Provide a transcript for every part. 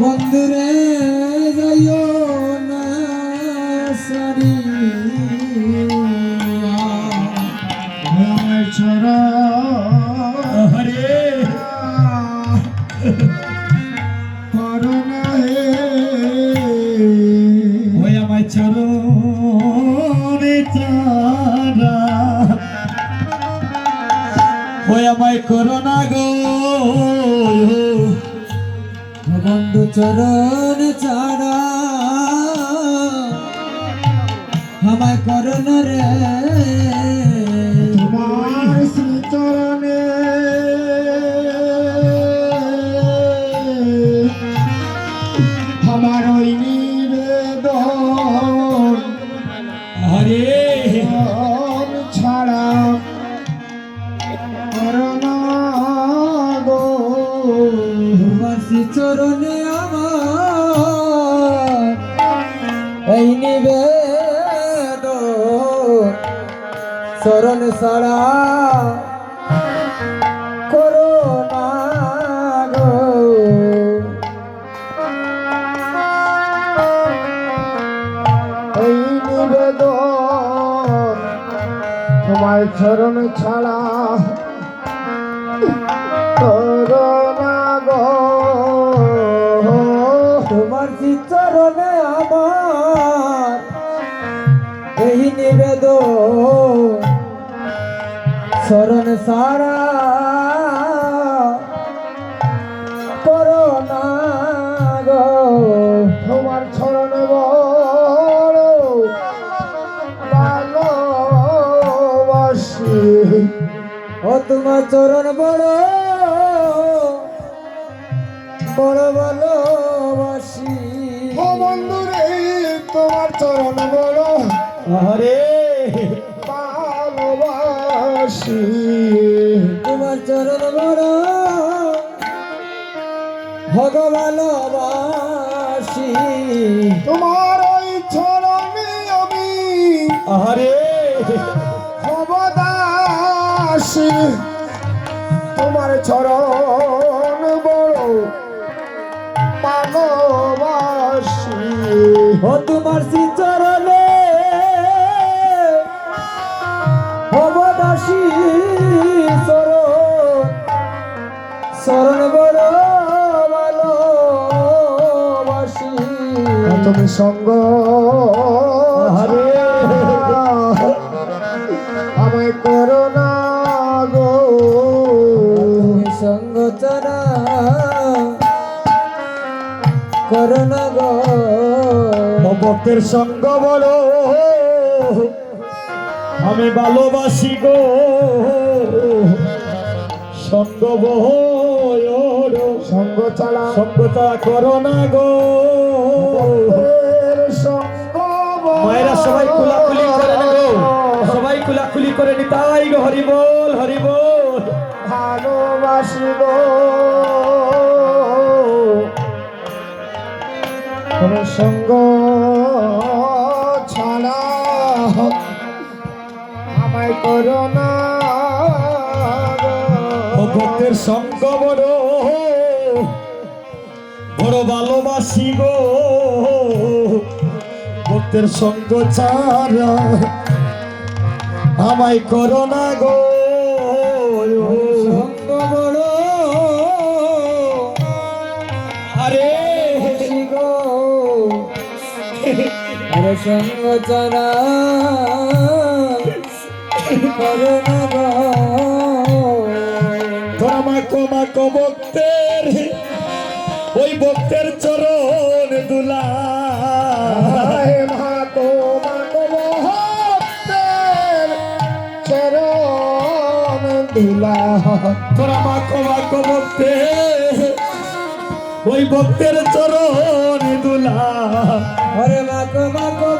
বন্ধুরে যাইও না সারি। আমার ছড়া। হরে। করোনা হে। ওই আমায় চরণে চারা ওই আমায় করোনা গো। চরণ চারা আমায় করণ রে। তোমার শ্রীচরণে আমার ওই নিবেদন হরে। ছাড়া করোনা গো। তোমার চরণে সারা করোনা গো। এই নিবেদন তোমার চরণ ছাড়া করোনা গো। তোমার চরণে চরণ সারা। করোনা গো। তোমার চরণ বড়। ভালোবাসি। ও তোমার চরণ বড়। বড় ভালোবাসি। ও বন্ধুরে তোমার চরণ বড়। হরে ভালোবাসি তোমার চরণ বড়। ভগ ভালোবাসি তোমার ওই চরণে আমি হরে ভবদাসী তোমার চরণ বড় ভালোবাসি ও তোমার শ্রী চরণে ভবদাসী চরণ চরণ বড় ভালোবাসি তুমি সঙ্গ। হরে আমায় করো না গো। সঙ্গ চরা করোনা গো। ভক্তের সঙ্গ বড় আমি ভালোবাসি গো। সঙ্গ বড় সঙ্গ চালা সঙ্গ তা করো না গো। মায়েরা সবাই কুলাকুলি করে নেব সবাই কুলাকুলি করে নি তাই গো হরি বল হরি বল। ভালোবাসি গো। সঙ্গ আমায় করো না। ও ভক্তের সঙ্গ বড়। বড় ভালোবাসি গো। ভক্তের সঙ্গ ছাড়া আমায় করো না গো। সঙ্গ বড়। আরে। গো। সঙ্গ চরা করোনা গো। তোরা মাকো মাকো ওই ভক্তের চরণ দুলা। তোরা মাকো মাকো ভক্তের ওই ভক্তের চরণ দুলা। হরে মাকো মাকো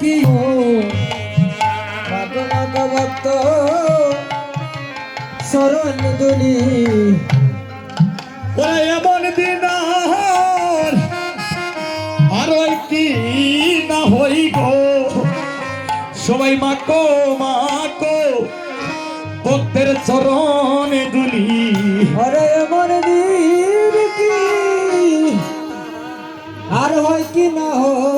কি ভক্ত শরণ ওরে এমন দিন আর কি না হই গো সবাই মাকো মাকো ভক্তের চরণে দুলি ওরে এমন দিন কি আর হয় কি না হয়? আরে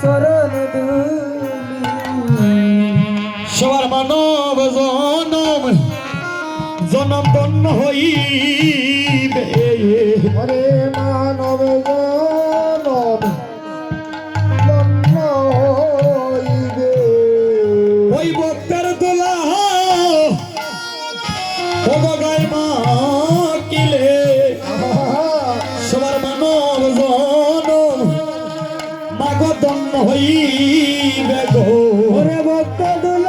শরণ দুলি সবার মানব জনম জনম ধন্য হইবে। হরে মানব জনম ধন্য হইবে। ওই হইবে গো। ওরে ভক্ত দুল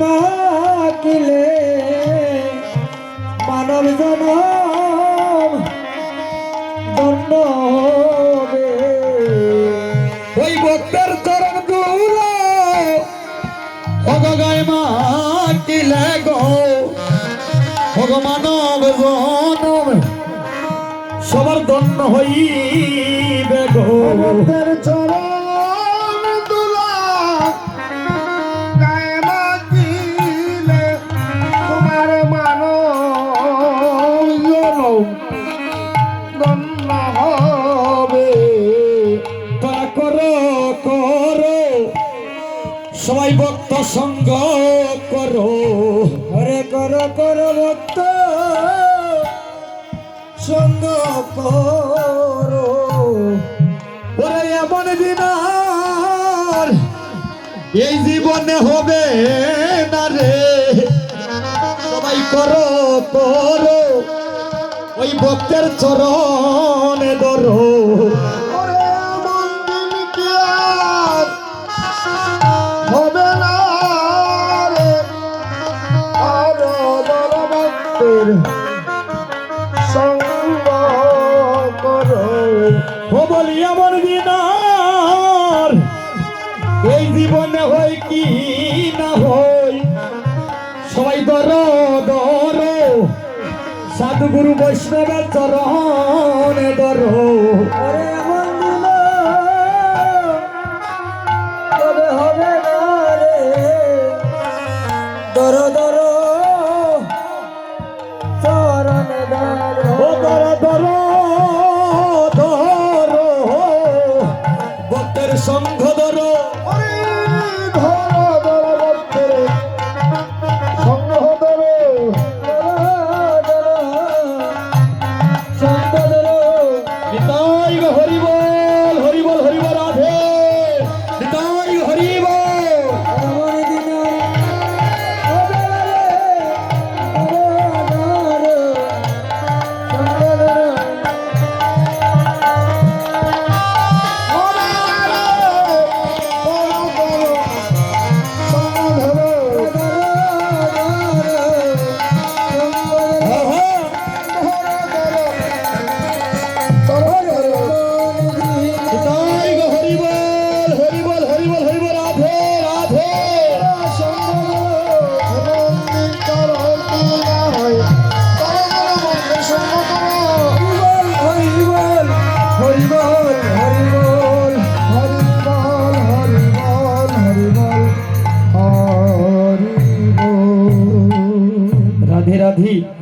মাকিলে মানব জনম দণ্ড ওই ভক্তের চরণ দুলা গায় মা কিলে গো জনম সবার হইবে চরণ দুলা তোমার মানো হবে। করো করো। সবাই ভক্ত সঙ্গ করো। হরে কর কর ভক্ত সঙ্গ করো। ওরে এমন দিন আর এই জীবনে হবে না রে। সবাই করো করো। ওই ভক্তের চরণে ধরো। ধরো সাধুগুরু বৈষ্ণবের চরণ ধরো রাধে রাধে